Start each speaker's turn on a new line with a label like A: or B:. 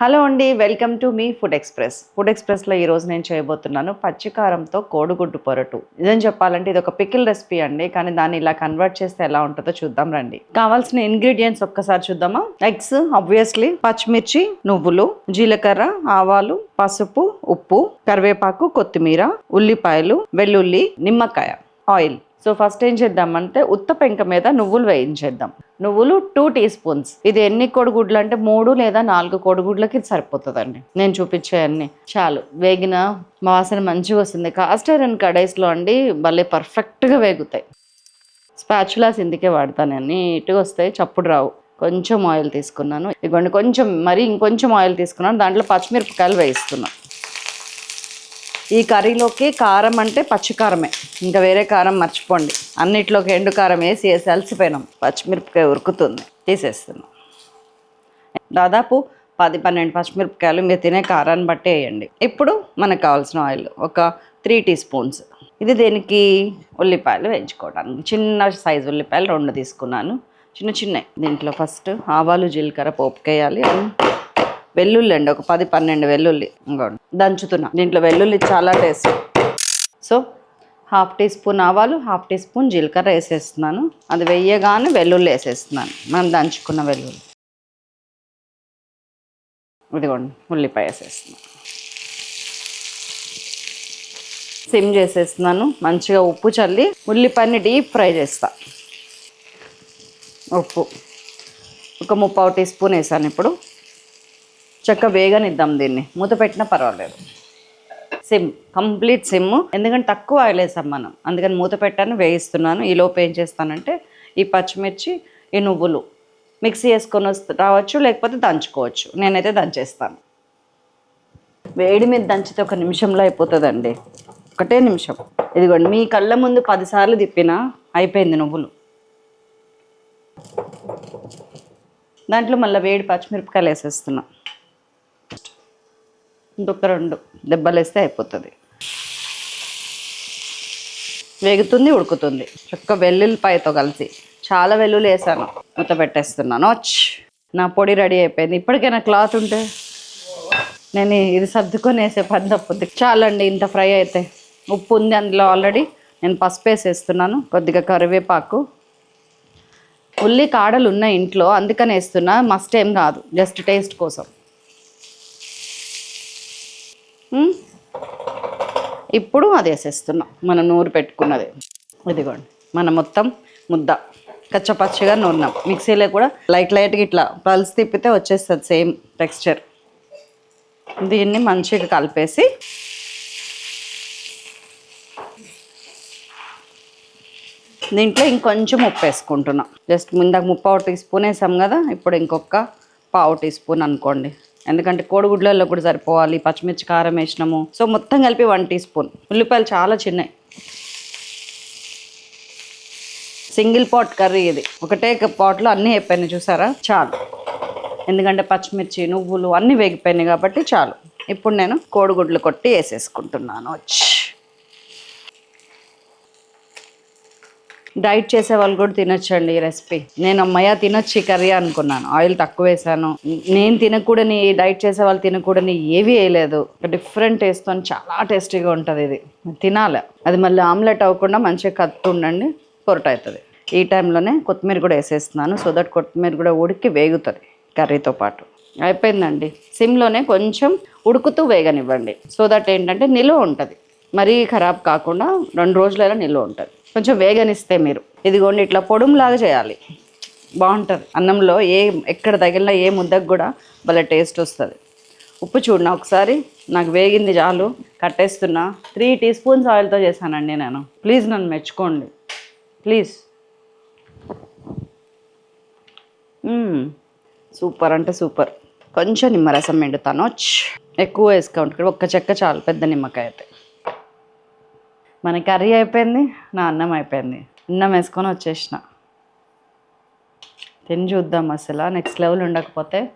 A: Hello అండి welcome to మీ food express. Food ఎక్స్ప్రెస్లో ఈరోజు నేను చేయబోతున్నాను పచ్చికారంతో కోడిగుడ్డు పొరటు. నిజం చెప్పాలంటే ఇది ఒక పికిల్ రెసిపీ అండి కానీ దాన్ని ఇలా కన్వర్ట్ చేస్తే ఎలా ఉంటుందో చూద్దాం రండి. కావాల్సిన ఇంగ్రీడియంట్స్ ఒక్కసారి చూద్దామా? ఎగ్స్ ఆబ్వియస్లీ పచ్చిమిర్చి నువ్వులు జీలకర్ర ఆవాలు పసుపు ఉప్పు కరివేపాకు కొత్తిమీర ఉల్లిపాయలు వెల్లుల్లి నిమ్మకాయ ఆయిల్. సో ఫస్ట్ ఏం చేద్దామంటే ఉత్త పెంక మీద నువ్వులు వేయించేద్దాం. నువ్వులు టూ టీ స్పూన్స్ ఇది ఎన్ని కోడిగుడ్లు అంటే మూడు లేదా నాలుగు కోడిగుడ్లకి సరిపోతుందండి. నేను చూపించే అన్ని. చాలు. వేగిన వాసన మంచిగా వస్తుంది. కాస్ట్ ఐరన్ కడైస్లో అండి భలే పర్ఫెక్ట్గా వేగుతాయి. స్పాచులాస్ ఇందుకే వాడతాను నీట్గా వస్తాయి చప్పుడు రావు. కొంచెం ఆయిల్ తీసుకున్నాను. ఇదిగోండి కొంచెం మరి ఇంకొంచెం ఆయిల్ తీసుకున్నాను. దాంట్లో పచ్చిమిరపకాయలు వేయిస్తున్నాను ఈ కర్రీలోకి కారం అంటే పచ్చికారమే. ఇంకా వేరే కారం మర్చిపోండి. అన్నిట్లోకి ఎండు కారం వేసి వేసి అలసిపోయినాం. పచ్చిమిరపకాయ ఉరుకుతుంది. తీసేస్తున్నాం. దాదాపు పది పన్నెండు పచ్చిమిరపకాయలు మీరు తినే కారాన్ని బట్టి వేయండి. ఇప్పుడు మనకు కావాల్సిన ఆయిల్ ఒక త్రీ టీ స్పూన్స్. ఇది దేనికి ఉల్లిపాయలు వేయించుకోవడానికి. చిన్న సైజు ఉల్లిపాయలు రెండు తీసుకున్నాను. చిన్న చిన్నవి. దీంట్లో ఫస్ట్ ఆవాలు జీలకర్ర పోపుకేయాలి వెల్లుల్లి అండి ఒక పది పన్నెండు వెల్లుల్లి ఇంకోండి దంచుతున్నా. దీంట్లో వెల్లుల్లి చాలా taste. So half teaspoon ఆవాలు హాఫ్ టీ స్పూన్ జీలకర్ర వేసేస్తున్నాను. అది వెయ్యగానే వెల్లుల్లి వేసేస్తున్నాను. మనం దంచుకున్న వెల్లుల్లి. ఇదిగోండి ఉల్లిపాయ వేసేస్తున్నాను. సిమ్ చేసేస్తున్నాను. మంచిగా ఉప్పు చల్లి ఉల్లిపాయని డీప్ ఫ్రై చేస్తా. ఉప్పు. ఒక ముప్పావు టీ స్పూన్ వేసాను ఇప్పుడు. చక్క వేగనిద్దాం దీన్ని. మూత పెట్టినా పర్వాలేదు. Sim complete sim. ఎందుకంటే తక్కువ ఆయిల్ వేసాం మనం. అందుకని మూత పెట్టాను వేయిస్తున్నాను. ఈ లోపు ఏం చేస్తానంటే ఈ పచ్చిమిర్చి ఈ నువ్వులు మిక్సీ వేసుకొని రావచ్చు లేకపోతే దంచుకోవచ్చు. నేనైతే దంచేస్తాను. వేడి మీద దంచితే ఒక నిమిషంలో అయిపోతుందండి. ఒకటే నిమిషం. ఇదిగోండి మీ కళ్ళ ముందు పదిసార్లు తిప్పినా అయిపోయింది నువ్వులు. దాంట్లో మళ్ళీ వేడి పచ్చిమిరపకాయలు వేసేస్తున్నాం. ఇంకొక రెండు దెబ్బలు వేస్తే అయిపోతుంది. వేగుతుంది ఉడుకుతుంది. చక్క వెల్లుల్లిపాయతో కలిసి. చాలా వెల్లుల్లి వేసాను. మూత పెట్టేస్తున్నాను. నా పొడి రెడీ అయిపోయింది. ఇప్పటికైనా క్లాత్ ఉంటే నేను ఇది సర్దుకొని వేసే పని తప్పుద్ది. చాలండి ఇంత ఫ్రై అయితే. ఉప్పు ఉంది అందులో ఆల్రెడీ. నేను పసుపు వేసేస్తున్నాను. కొద్దిగా కరివేపాకు. ఉల్లి కాడలు ఉన్నాయి ఇంట్లో. అందుకని వేస్తున్నా. మస్ట్ ఏం కాదు. జస్ట్ టేస్ట్ కోసం. ఇప్పుడు అది వేసేస్తున్నాం. మనం నూరు పెట్టుకున్నది. ఇదిగోండి. మనం మొత్తం ముద్ద. కచ్చపచ్చగా నూరినాం. మిక్సీలో కూడా లైట్ లైట్గా ఇట్లా పల్స్ తిప్పితే వచ్చేస్తుంది సేమ్ టెక్స్చర్. దీన్ని మంచిగా కలిపేసి దీంట్లో ఇంకొంచెం ఉప్పు వేసుకుంటున్నాం. జస్ట్ ముందాక ముప్పావు టీ స్పూన్ వేసాం కదా ఇప్పుడు ఇంకొక పావు టీ స్పూన్ అనుకోండి. ఎందుకంటే కోడిగుడ్లలో కూడా సరిపోవాలి పచ్చిమిర్చి కారం వేసినాము. సో మొత్తం కలిపి వన్ టీ స్పూన్ ఉల్లిపాయలు చాలా చిన్నవి సింగిల్ పాట్ కర్రీ ఇది. ఒకటే పాట్లో అన్నీ అయిపోయినాయి చూసారా? చాలు. ఎందుకంటే పచ్చిమిర్చి నువ్వులు అన్నీ వేగిపోయినాయి కాబట్టి చాలు. ఇప్పుడు నేను కోడిగుడ్లు కొట్టి వేసేసుకుంటున్నాను. వచ్చి డైట్ చేసే వాళ్ళు కూడా తినొచ్చండి ఈ రెసిపీ. నేను అమ్మయ్య తినొచ్చు కర్రీ అనుకున్నాను. ఆయిల్ తక్కువ వేసాను. నేను తినకూడని డైట్ చేసే వాళ్ళు తినకూడని ఏవి వేయలేదు. డిఫరెంట్ టేస్ట్తో చాలా టేస్టీగా ఉంటుంది ఇది. తినాలి. అది మళ్ళీ ఆమ్లెట్ అవ్వకుండా మంచిగా కత్తు ఉండండి పొరట అవుతుంది ఈ టైంలోనే కొత్తిమీర కూడా వేసేస్తున్నాను. సో దట్ కొత్తిమీర కూడా ఉడికి వేగుతుంది కర్రీతో పాటు. అయిపోయిందండి. సిమ్లోనే కొంచెం ఉడుకుతూ వేగనివ్వండి. సో దట్ ఏంటంటే నిలువ ఉంటుంది. మరీ ఖరాబ్ కాకుండా రెండు రోజులైనా నిల్వ ఉంటుంది. కొంచెం వేగనిస్తే మీరు. ఇదిగోండి ఇట్లా పొడుములాగా చేయాలి. బాగుంటుంది. అన్నంలో ఏ ఎక్కడ తగిలినా ఏ ముద్దకు కూడా భలే టేస్ట్ వస్తుంది. ఉప్పు చూడనా ఒకసారి? నాకు వేగింది చాలు. కట్టేస్తున్నా. త్రీ టీ స్పూన్స్ ఆయిల్తో చేశానండి నేను. ప్లీజ్ నన్ను మెచ్చుకోండి. ప్లీజ్. సూపర్ అంటే సూపర్. కొంచెం నిమ్మరసం మెండుతాను ఎక్కువ వేసుకోండి. ఒక్క చెక్క చాలు పెద్ద నిమ్మకాయ అయితే. మన కర్రీ అయిపోయింది నా అన్నం అయిపోయింది. అన్నం వేసుకొని వచ్చేసిన. తిని చూద్దాం అసలు. నెక్స్ట్ లెవెల్ ఉండకపోతే